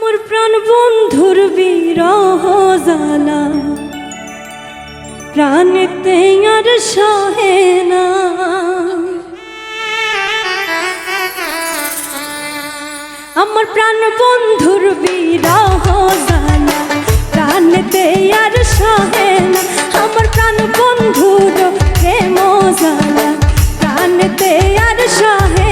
মোর প্রাণ বন্ধুর বিরহ জালা প্রাণেতে আর সহে না। আমার প্রাণ বন্ধুর বিরহ জালা প্রাণেতে আর সহে না। আমার প্রাণ বন্ধুর প্রেম জালা প্রাণেতে আর সহে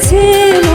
পড়েছে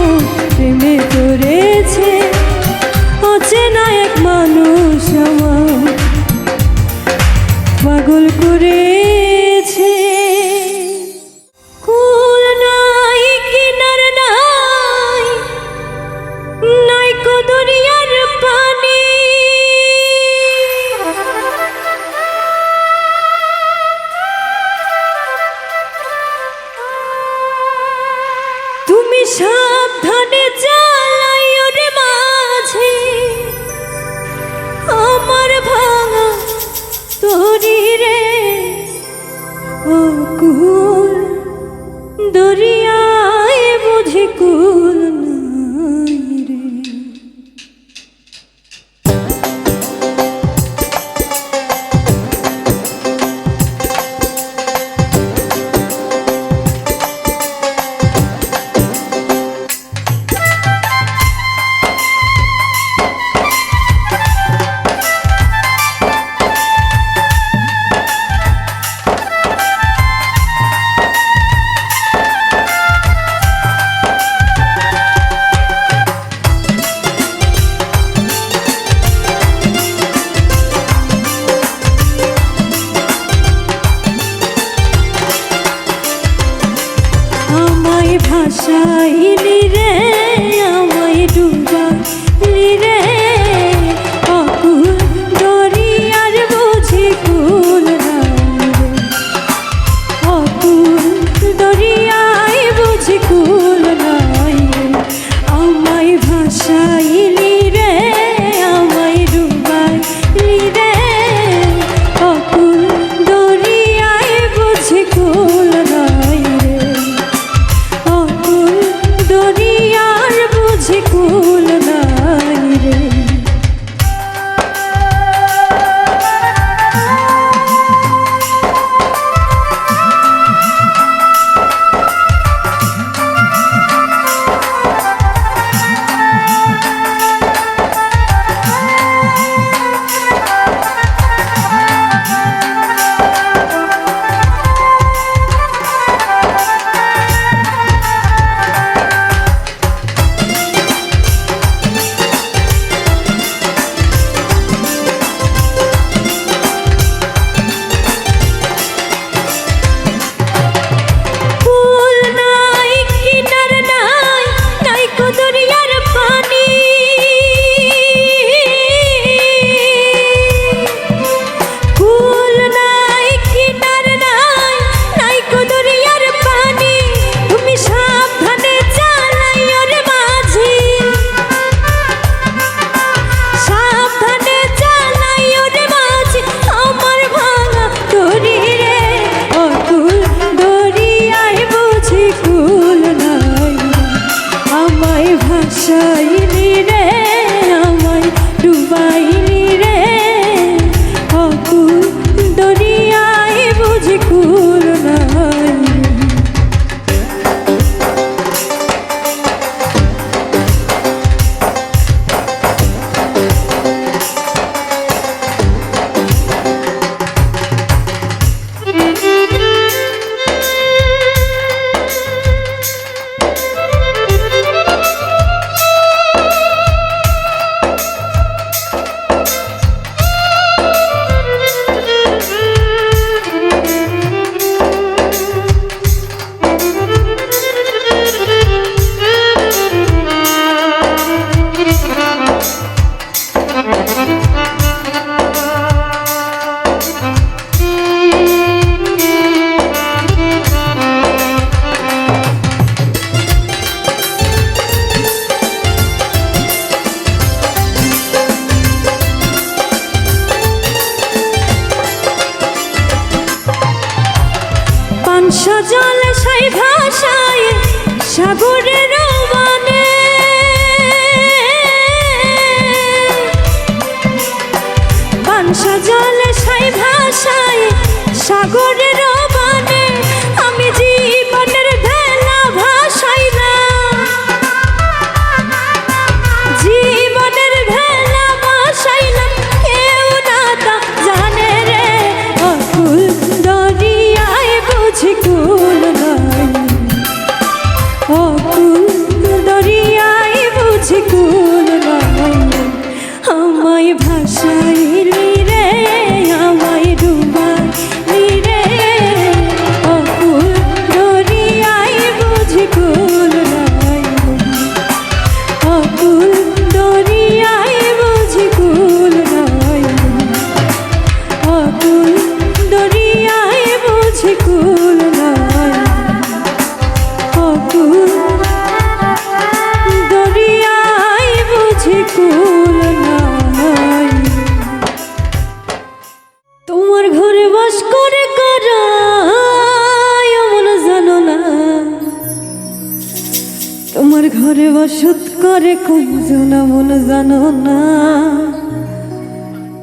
ওষুধ করে কমজন মন জানো না।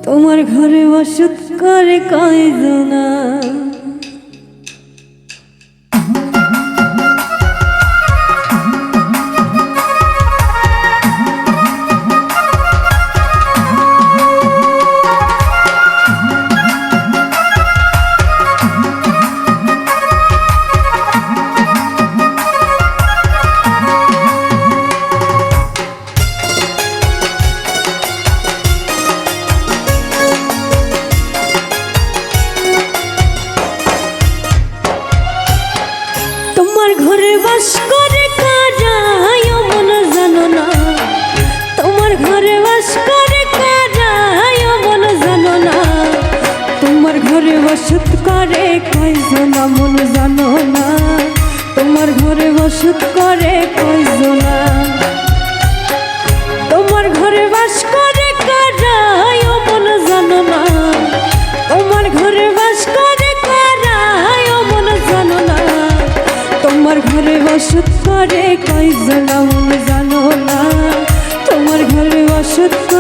তোমার ঘরে ওষুধ করে কয়জনা কয় জ্বালাও জানো না। তোমার ঘরে অসুখ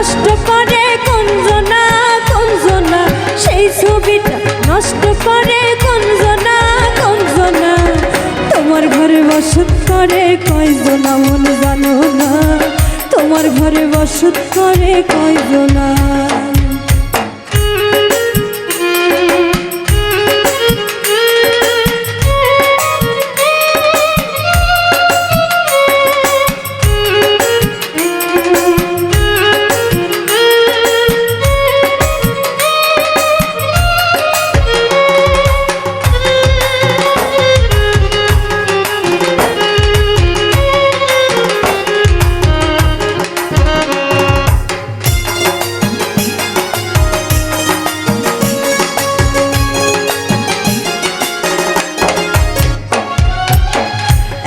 নষ্ট করে কুঞ্জনা কুঞ্জনা। সেই ছবিটা নষ্ট করে কুঞ্জনা কুঞ্জনা। তোমার ঘরে বসত করে কয়জনা মন জানো না? তোমার ঘরে বসত করে কয়জনা?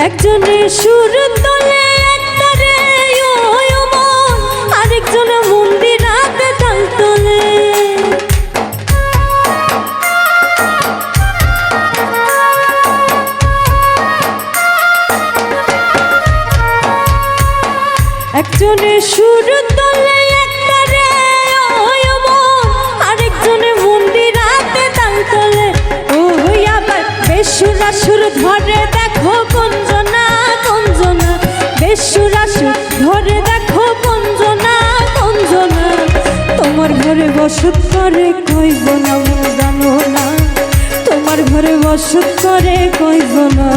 একজনে সুর তোলে, একটারে আরেকজন মন্দিরাতে তাল তোলে। একজনে সুর তোলে, একটারে আরেকজনে মন্দিরাতে তাল তোলে। ও আবার বেশুরা সুর ধরে বসত করে কইব না জানো না। তোমার ঘরে বসত করে কইব না।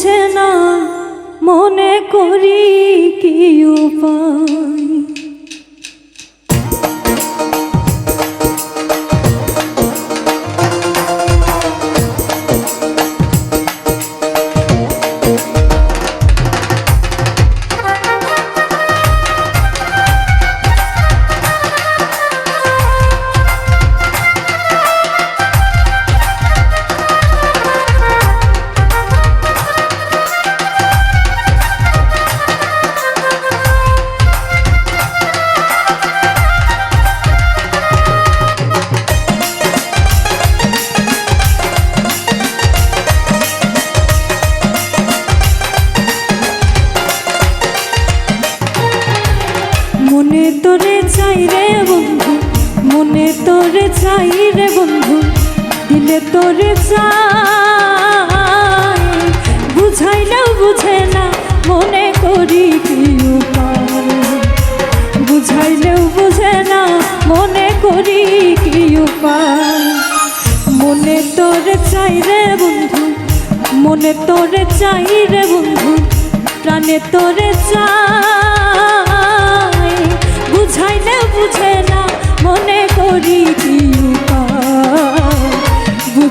বোঝে না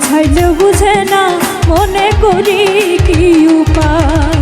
ভাইল বুঝে না মনে করি কি উপায়।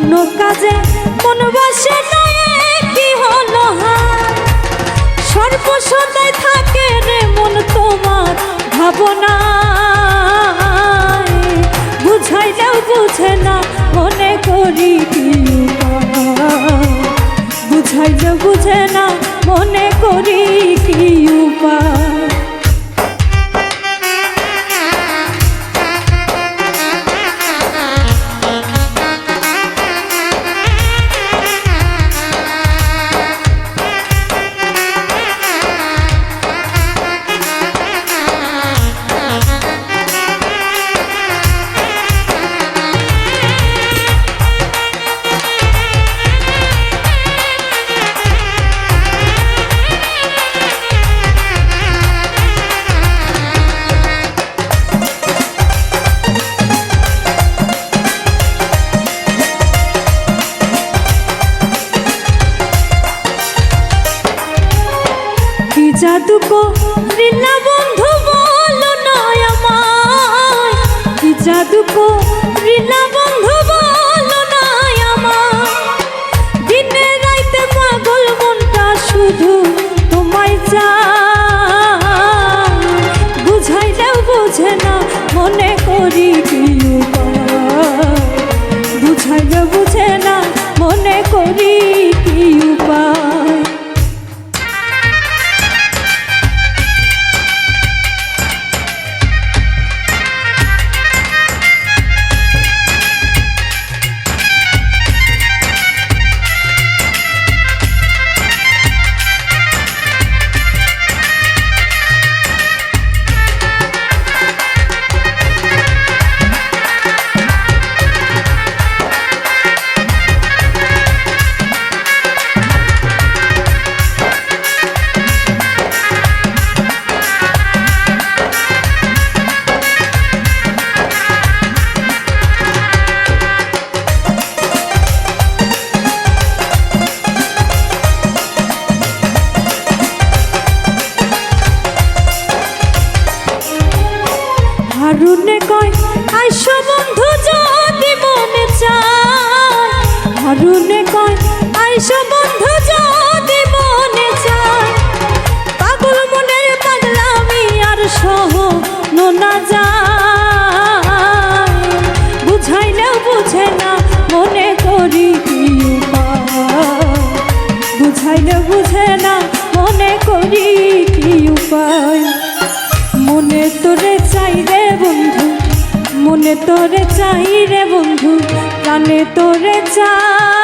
কোন কাজে মন বসে কি হলো সর্বসদাই থাকে রে মন তোমার ভাবনা বুঝাই বুঝাইলেও বুঝে না, মনে করি বুঝাই বুঝাইলেও বুঝে না, মনে করি কি উপায়? তোরে চাই।